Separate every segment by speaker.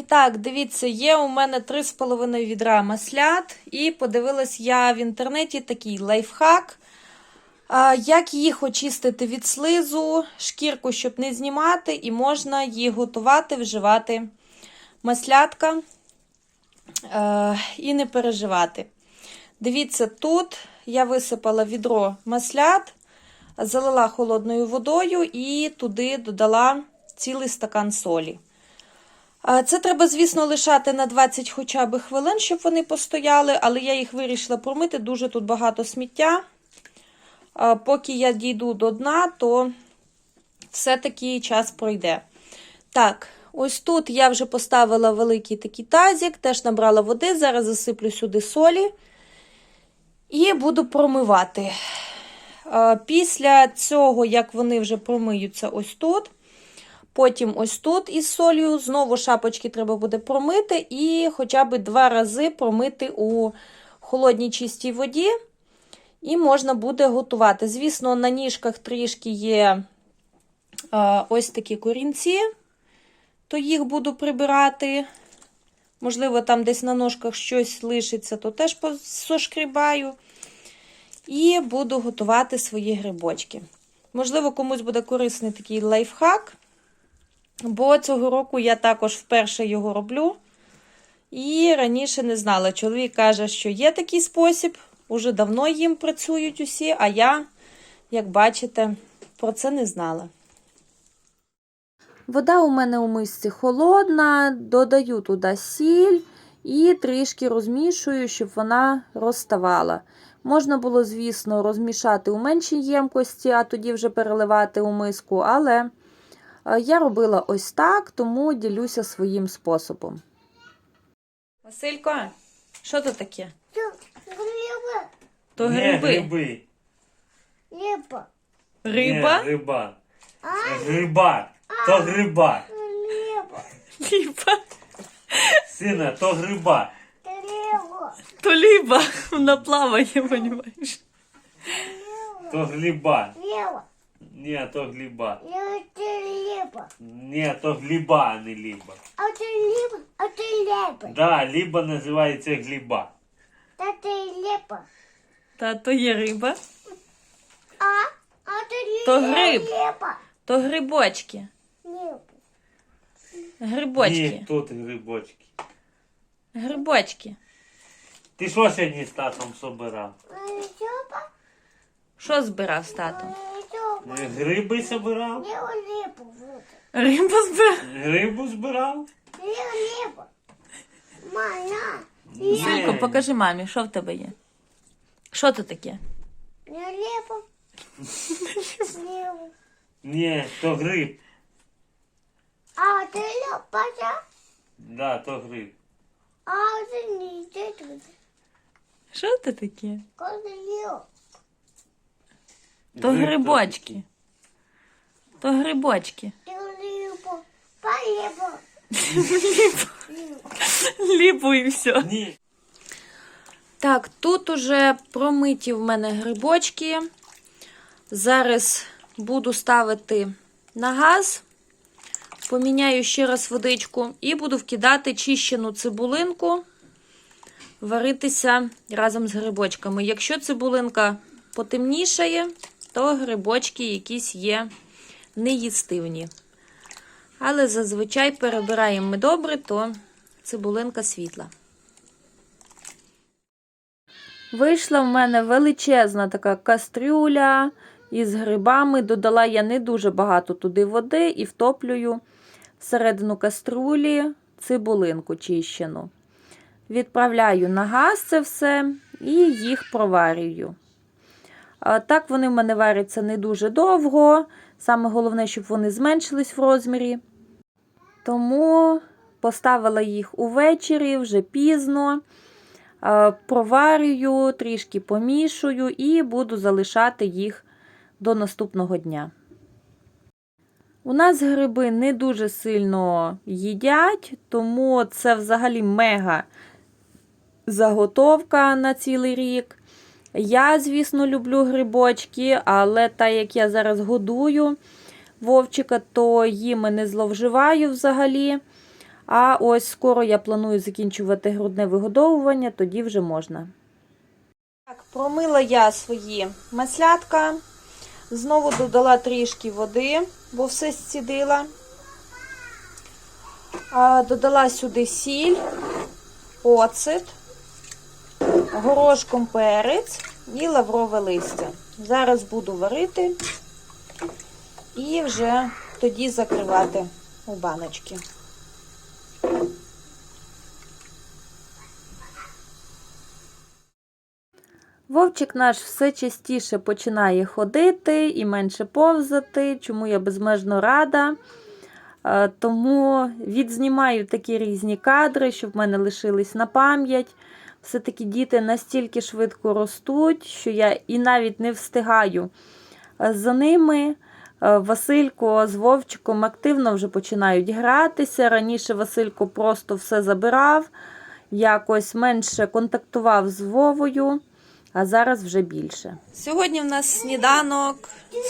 Speaker 1: І так, дивіться, є у мене 3,5 відра маслят, і подивилась я в інтернеті такий лайфхак. Як їх очистити від слизу, шкірку, щоб не знімати, і можна їх готувати, вживати маслятка е, і не переживати. Дивіться, тут я висипала відро маслят, залила холодною водою і туди додала цілий стакан солі. Це треба, звісно, лишати на 20 хоча б хвилин, щоб вони постояли, але я їх вирішила промити. Дуже тут багато сміття. Поки я дійду до дна, то все-таки час пройде. Так, ось тут я вже поставила великий такий тазик, теж набрала води, зараз засиплю сюди солі і буду промивати. Після цього, як вони вже промиються ось тут, потім ось тут із солью, знову шапочки треба буде промити і хоча б два рази промити у холодній чистій воді. І можна буде готувати. Звісно, на ніжках трішки є а, ось такі корінці, то їх буду прибирати. Можливо, там десь на ножках щось лишиться, то теж посошкрібаю. І буду готувати свої грибочки. Можливо, комусь буде корисний такий лайфхак, бо цього року я також вперше його роблю. І раніше не знала. Чоловік каже, що є такий спосіб, уже давно їм працюють усі, а я, як бачите, про це не знала. Вода у мене у мисці холодна, додаю туди сіль і трішки розмішую, щоб вона розставала. Можна було, звісно, розмішати у меншій ємкості, а тоді вже переливати у миску, але я робила ось так, тому ділюся своїм способом. Василько, що це таке?
Speaker 2: Риба.
Speaker 1: То гриби.
Speaker 3: гриби.
Speaker 2: Риба.
Speaker 1: Риба?
Speaker 3: Ні, риба. Гриба. То гриба.
Speaker 2: Риба.
Speaker 1: Ліба.
Speaker 3: Сина, то гриба.
Speaker 2: Риба.
Speaker 1: То ліба. Вона плаває, розумієш?
Speaker 3: То гліба.
Speaker 2: Риба.
Speaker 3: Ні, то гліба.
Speaker 2: Риба.
Speaker 3: Ні, то гліба, а не ліба.
Speaker 2: А ти риба. А ти риба.
Speaker 3: Да, ліба називається гліба.
Speaker 2: Та ти риба.
Speaker 1: Та то є риба.
Speaker 2: А? А ти
Speaker 1: То гриб.
Speaker 2: Риба.
Speaker 1: То грибочки.
Speaker 2: Риба.
Speaker 1: Грибочки.
Speaker 3: Ні, тут грибочки.
Speaker 1: Грибочки.
Speaker 3: Ти що сьогодні з татом собирав?
Speaker 2: Риба.
Speaker 1: Що збирав з татом?
Speaker 3: Гриби собирав?
Speaker 2: Риба. Риба.
Speaker 1: Рибу збирав.
Speaker 3: Грибу збирав?
Speaker 2: Риба. Мама.
Speaker 3: Ні.
Speaker 1: Покажи мамі, що в тебе є. Що це таке?
Speaker 2: Риба. Риба.
Speaker 3: Ні, то гриб.
Speaker 2: А ти риба.
Speaker 3: Да, то гриб.
Speaker 2: А ти не йди
Speaker 1: Що це таке?
Speaker 2: Козлю.
Speaker 1: То грибочки. То грибочки. Ліпу і все.
Speaker 3: Ні.
Speaker 1: Так, тут уже промиті в мене грибочки. Зараз буду ставити на газ, поміняю ще раз водичку і буду вкидати чищену цибулинку, варитися разом з грибочками. Якщо цибулинка потемнішає, то грибочки якісь є неїстивні. Але зазвичай перебираємо ми добре, то цибулинка світла. Вийшла в мене величезна така кастрюля із грибами. Додала я не дуже багато туди води і втоплюю всередину каструлі цибулинку чищену. Відправляю на газ це все і їх проварюю. А Так вони в мене варяться не дуже довго. Саме головне, щоб вони зменшились в розмірі. Тому поставила їх увечері вже пізно. Е, Проварюю, трішки помішую і буду залишати їх до наступного дня. У нас гриби не дуже сильно їдять, тому це взагалі мега заготовка на цілий рік. Я, звісно, люблю грибочки, але так як я зараз годую вовчика, то їм не зловживаю взагалі. А ось скоро я планую закінчувати грудне вигодовування, тоді вже можна. Так, промила я свої маслятка. Знову додала трішки води, бо все зцідила. Додала сюди сіль, оцет, горошком перець і лаврове листя. Зараз буду варити і вже тоді закривати у баночки. Вовчик наш все частіше починає ходити і менше повзати, чому я безмежно рада. Е, Тому відзнімаю такі різні кадри, щоб в мене лишились на пам'ять. Все-таки діти настільки швидко ростуть, що я і навіть не встигаю за ними. Е, Василько з Вовчиком активно вже починають гратися. Раніше Василько просто все забирав, якось менше контактував з Вовою, а зараз вже більше. Сьогодні в нас сніданок,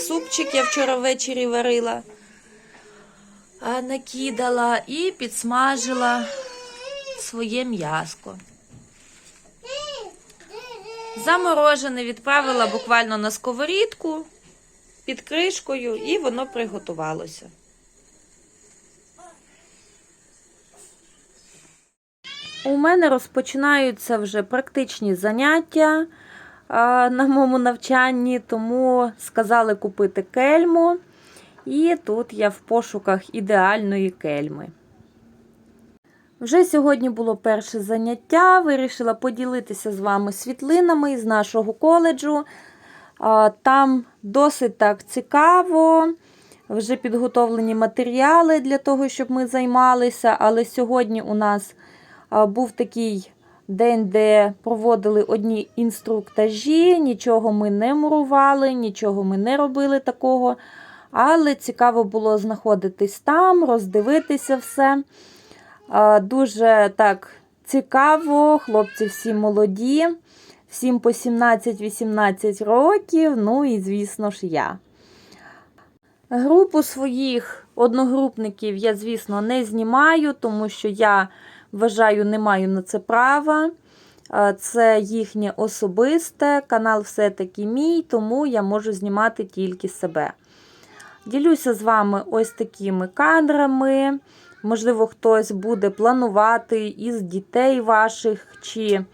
Speaker 1: супчик я вчора ввечері варила, накидала і підсмажила своє м'яско. Заморожене відправила буквально на сковорідку під кришкою, і воно приготувалося. У мене розпочинаються вже практичні заняття на моєму навчанні, тому сказали купити кельму. І тут я в пошуках ідеальної кельми. Вже сьогодні було перше заняття. Вирішила поділитися з вами світлинами з нашого коледжу. Там досить так цікаво. Вже підготовлені матеріали для того, щоб ми займалися. Але сьогодні у нас був такий день, де проводили одні інструктажі. Нічого ми не мурували, нічого ми не робили такого. Але цікаво було знаходитись там, роздивитися все. Дуже так цікаво, хлопці всі молоді, всім по 17-18 років, ну і, звісно ж, я. Групу своїх одногрупників я, звісно, не знімаю, тому що я вважаю, не маю на це права. Це їхнє особисте, канал все-таки мій, тому я можу знімати тільки себе. Ділюся з вами ось такими кадрами. Можливо, хтось буде планувати із дітей ваших, чи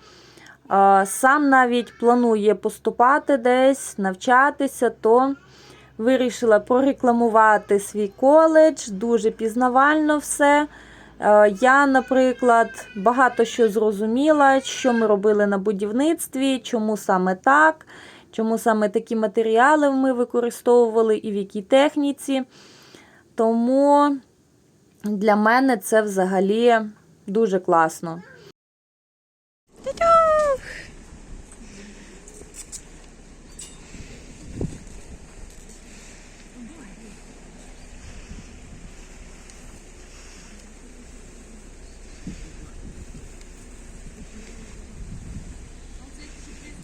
Speaker 1: а, сам навіть планує поступати десь, навчатися, то вирішила прорекламувати свій коледж, дуже пізнавально все. Е, Я, наприклад, багато що зрозуміла, що ми робили на будівництві, чому саме так, чому саме такі матеріали ми використовували і в якій техніці. Тому для мене це взагалі дуже класно.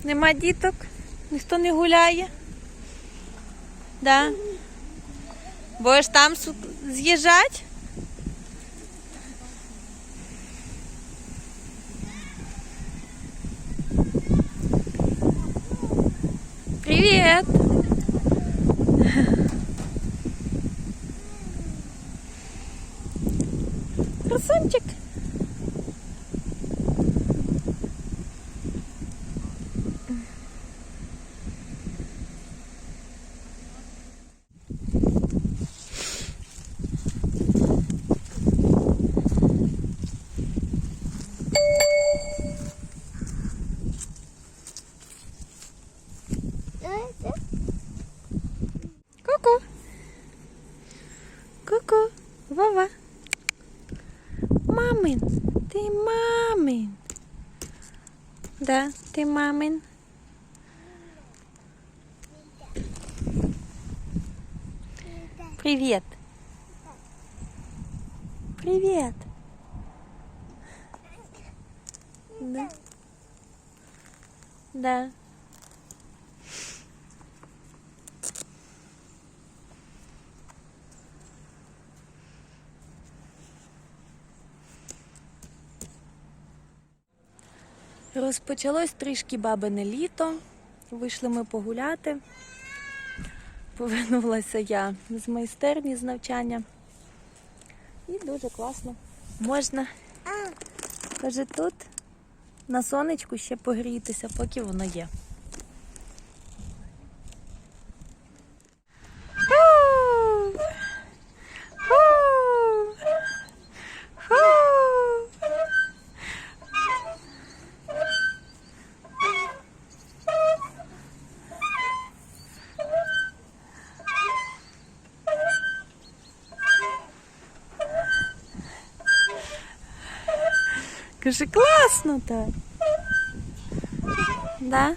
Speaker 1: Нема діток? Ніхто не гуляє? Да? Будеш там з'їжджати? Привіт! Красунчик. Ку-ку. Вова. Мамин. Ти мамин. Да, ти мамин. Привет. Привет. Да. Да. Розпочалось трішки бабине літо. Вийшли ми погуляти. Повернулася я з майстерні з навчання. І дуже класно. Можна. Каже, тут на сонечку ще погрітися, поки воно є. Каже, класно так. Да?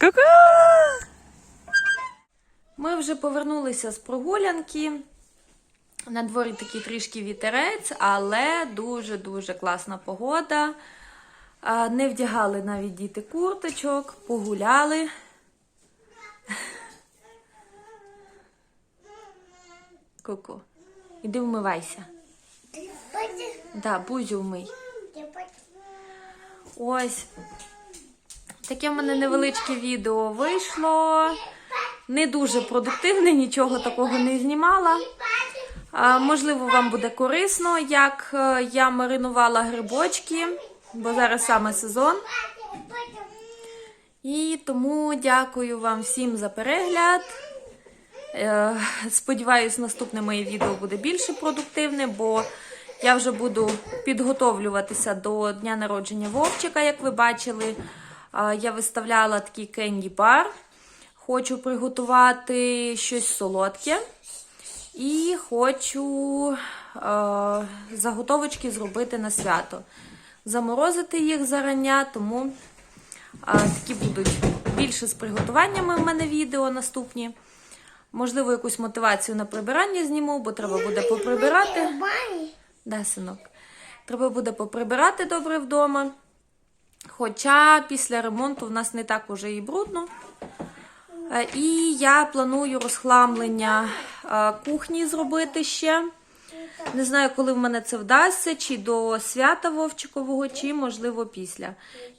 Speaker 1: Ку-ку! Ми вже повернулися з прогулянки. На дворі такий трішки вітерець, але дуже-дуже класна погода. Не вдягали навіть діти курточок, погуляли. Ку-ку. Іди вмивайся. Да, бузю вмий. Ось. Таке в мене невеличке відео вийшло. Не дуже продуктивне, нічого такого не знімала. Можливо, вам буде корисно, як е, я маринувала грибочки, бо зараз саме сезон. І тому дякую вам всім за перегляд. Е, Сподіваюсь, наступне моє відео буде більше продуктивне, бо я вже буду підготовлюватися до дня народження Вовчика, як ви бачили. Я виставляла такий кенді бар. Хочу приготувати щось солодке. І хочу е, заготовочки зробити на свято. Заморозити їх зарання, тому а, такі будуть більше з приготуваннями в мене відео наступні. Можливо, якусь мотивацію на прибирання зніму, бо треба буде поприбирати. Да, синок. Треба буде поприбирати добре вдома. Хоча після ремонту в нас не так уже і брудно. Е, І я планую розхламлення е, кухні зробити ще. Не знаю, коли в мене це вдасться, чи до свята Вовчикового, чи, можливо, після.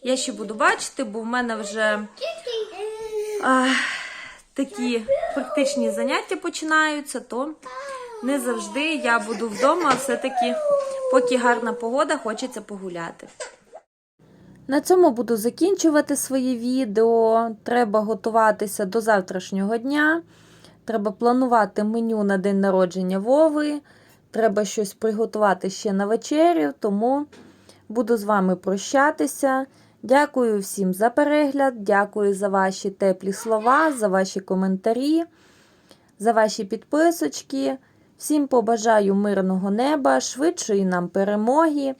Speaker 1: Я ще буду бачити, бо в мене вже а, такі практичні заняття починаються, то не завжди я буду вдома, все-таки, поки гарна погода, хочеться погуляти. На цьому буду закінчувати своє відео. Треба готуватися до завтрашнього дня. Треба планувати меню на день народження Вови. Треба щось приготувати ще на вечерю, тому буду з вами прощатися. Дякую всім за перегляд, дякую за ваші теплі слова, за ваші коментарі, за ваші підписочки. Всім побажаю мирного неба, швидшої нам перемоги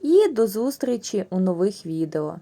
Speaker 1: і до зустрічі у нових відео.